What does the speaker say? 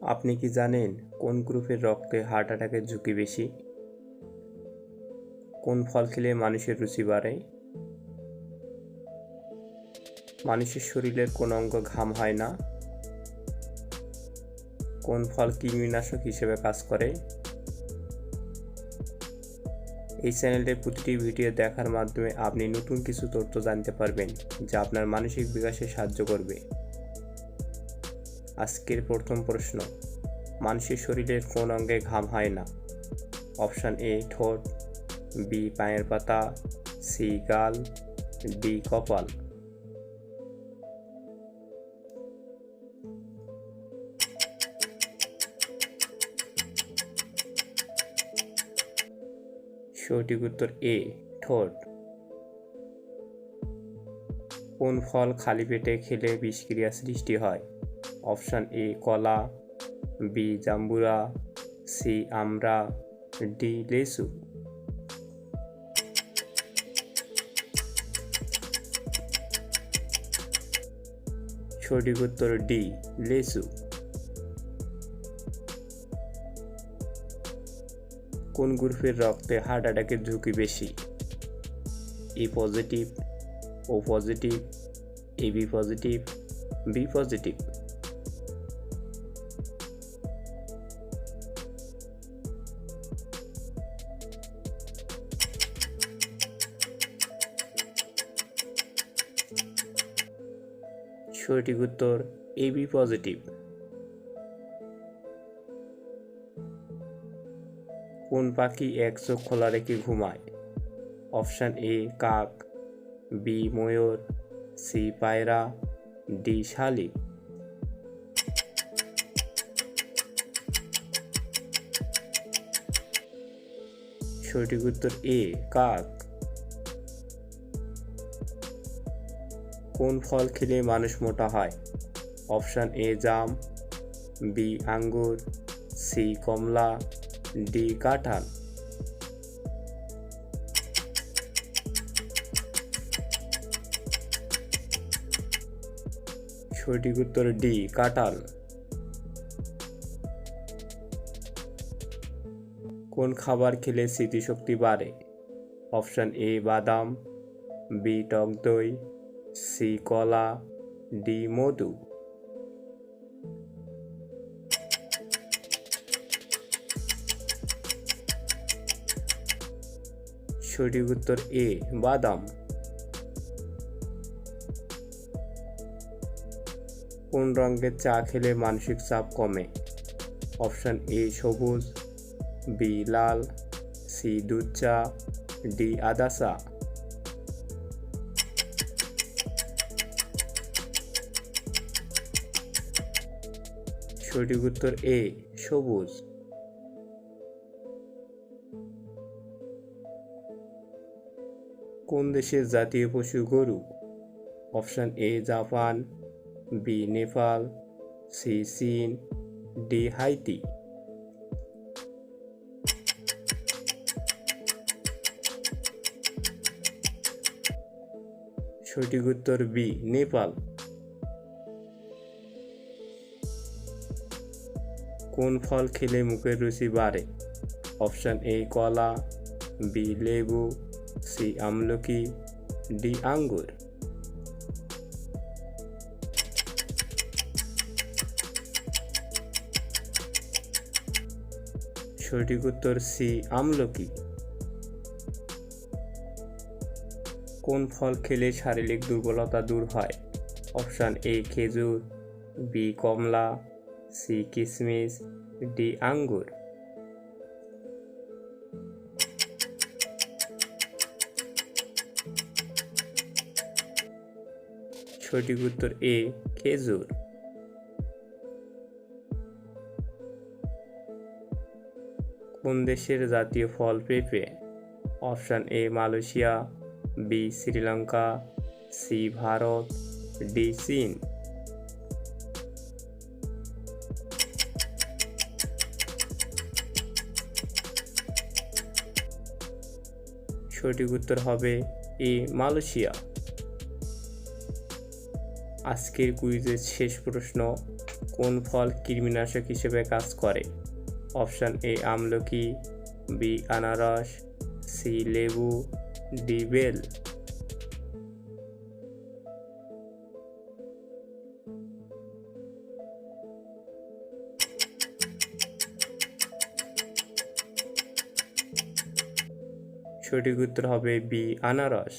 আপনি কি জানেন কোন গ্রুপের রক্তে হার্ট অ্যাটাকের ঝুঁকি বেশি? কোন ফল খেলে মানুষের রুচি বাড়ে? মানুষের শরীরের কোন অঙ্গ ঘাম হয় না? কোন ফল কৃমিনাশক হিসেবে কাজ করে? এই চ্যানেলের প্রতিটি ভিডিও দেখার মাধ্যমে আপনি নতুন কিছু তথ্য জানতে পারবেন, যা আপনার মানসিক বিকাশে সাহায্য করবে। আজকের প্রথম প্রশ্ন, মানুষের শরীরের কোন অঙ্গে ঘাম হয় না? অপশান এ, ঠোঁট, বি, পায়ের পাতা, সি, গাল, ডি, কপাল। সঠিক উত্তর এ, ঠোঁট। কোন ফল খালি পেটে খেলে বিষক্রিয়া সৃষ্টি হয়? অপশান এ কলা, বি জাম্বুরা, সি আমরা ডি লেসু। সঠিক উত্তর ডি, লেসু। কোন গ্রুপের রক্তে হার্ট অ্যাটাকের ঝুঁকি বেশি? A positive, O positive AB positive, B positive. সঠিক উত্তর এবি পজিটিভ কোন পাখি এক চোখ খোলা রেখে ঘুমায়? অপশান এ কাক। বি ময়ূর। সি পায়রা। ডি শালিক সঠিক উত্তর এ কাক। কোন ফল খেলে মানুষ মোটা হয়? অপশান এ, জাম, বি, আঙ্গুর, সি, কমলা, ডি, কাঁঠাল। সঠিক উত্তর ডি, কাঁঠাল। কোন খাবার খেলে স্মৃতিশক্তি বাড়ে? অপশান এ, বাদাম, বি, টক দই সি কলা ডি মধু। সঠিক উত্তর এ, বাদাম। কোন রঙের চা খেলে মানসিক চাপ কমে? অপশান এ, সবুজ, বি, লাল, সি, দুধ চা, ডি, আদা চা। সঠিক উত্তর এ, সবুজ। কোন দেশের জাতীয় পশু গরু? Option A, Japan, B, Nepal, C, চীন, ডি, হাইতি। সঠিক উত্তর বি, নেপাল। কোন ফল খেলে মুখের রুচি বাড়ে? অপশান এ, কলা, বি, লেবু, সি, আমলকি, ডি, আঙ্গুর। সঠিক উত্তর সি, আমলকি। কোন ফল খেলে শারীরিক দুর্বলতা দূর হয়? অপশান এ, খেজুর, বি, কমলা সি কিশমিশ ডি আঙ্গুর। সঠিক উত্তর এ, খেজুর। কোন দেশের জাতীয় ফল পেঁপে? Option A, Malaysia, B, Sri Lanka, C, Bharat, D, চীন। সঠিক উত্তর হবে এ, মালয়েশিয়া। আজকের কুইজের শেষ প্রশ্ন, কোন ফল কৃমিনাশক হিসেবে কাজ করে? অপশান এ, আমলকি, বি, আনারস, সি, লেবু, ডি, বেল। সঠিক উত্তর হবে বি আনারস।